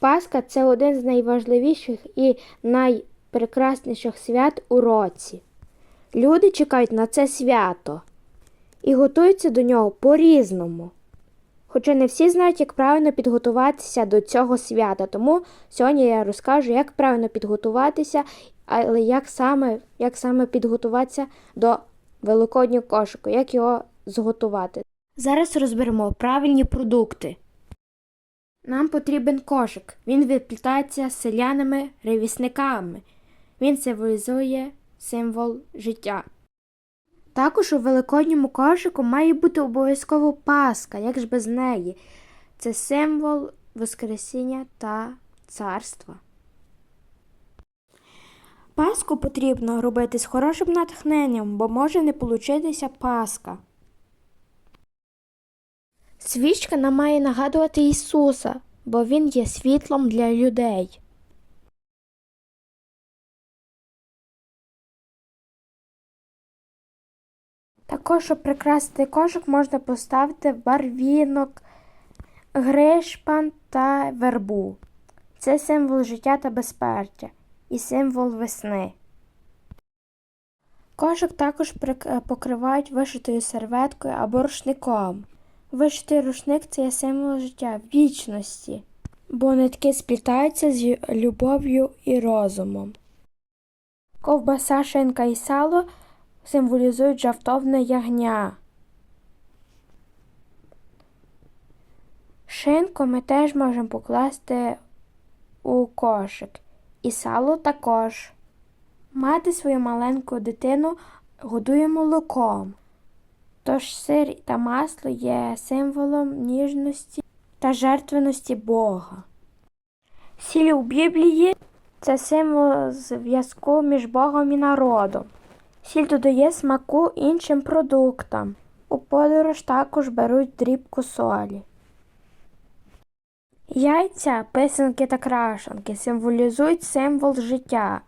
Пасха це один з найважливіших і найпрекрасніших свят у році. Люди чекають на це свято і готуються до нього по-різному. Хоча не всі знають, як правильно підготуватися до цього свята, тому сьогодні я розкажу, як правильно підготуватися, але як саме, як саме підготуватися до великоднього кошику, як його зготувати. Зараз розберемо правильні продукти. Нам потрібен кошик. Він виплітається селянами ревісниками. Він символізує символ життя. Також у великодньому кошику має бути обов'язково Пасха, як ж без неї. Це символ Воскресіння та царства. Пасху потрібно робити з хорошим натхненням, бо може не получитися Пасха. Свічка нам має нагадувати Ісуса, бо Він є світлом для людей. Також, щоб прикрасити кошик, можна поставити барвінок, гришпан та вербу. Це символ життя та безпечя і символ весни. Кошик також покривають вишитою серветкою або рушником. Вишитий рушник це є символ життя, вічності, бо нитки сплітаються з любов'ю і розумом. Ковбаса, шинка і сало символізують жавтовне ягня. Шинку ми теж можемо покласти у кошик. І сало також. Мати свою маленьку дитину годує молоком. Тож сир та масло є символом ніжності та жертвеності Бога. Сіль у Біблії це символ зв'язку між Богом і народом. Сіль додає смаку іншим продуктам. У подорож також беруть дрібку солі. Яйця, писанки та крашанки символізують символ життя.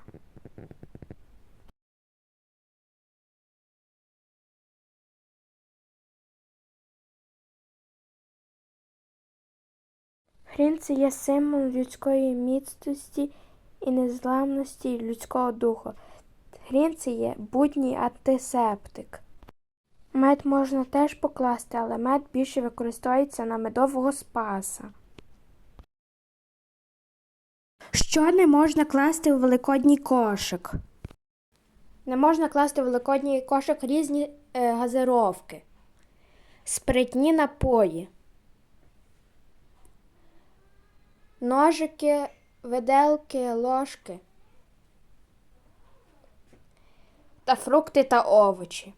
Хрін це є символ людської міцності і незламності людського духу. Хрін це є будній антисептик. Мед можна теж покласти, але мед більше використовується на медового спаса. Що не можна класти у великодній кошик? Не можна класти у великодній кошик різні е, газировки, спиртні напої, ножики, виделки, ложки та фрукти та овочі.